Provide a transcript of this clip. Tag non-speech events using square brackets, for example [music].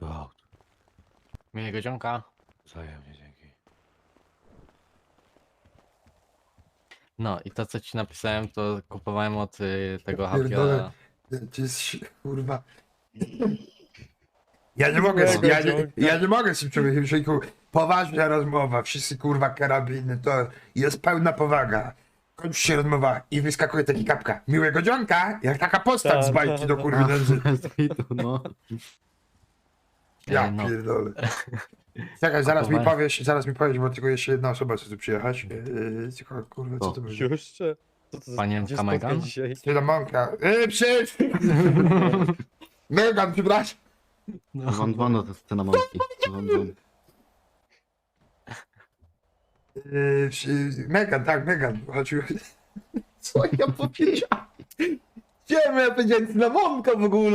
Do aut. Miłego dzionka. Wzajemnie, dzięki. No i to co ci napisałem, to kupowałem od y, tego. Hapia. To jest ś- kurwa. Ja nie mogę, z- ja nie, ja nie mogę z tym człowiekiem, człowieku. Poważna rozmowa, wszyscy kurwa karabiny, to jest pełna powaga. Kończy się rozmowa i wyskakuje taki kapka. Miłego dzionka, jak taka postać z Tak, bajki do tak. kurwy nędzy. Bez kitu, no. Ja Ej, no. pierdolę. [laughs] Czekaj, zaraz mi powiesz, zaraz mi powiesz, bo tylko jeszcze jedna osoba chce tu przyjechać. Yy, tylko kurwa, co O. to będzie? Jeszcze? Co to za- Panie gdzie Kamegan? spotkać dzisiaj? Na mąka. Yy, przyjdź! Megan, przepraszam. no. Wam. Wam dzwon. Yy, przy- Megan, tak, Megan. Chodził... Co ja powiedziałem? Chciałem ja powiedzieć na mąka w ogóle.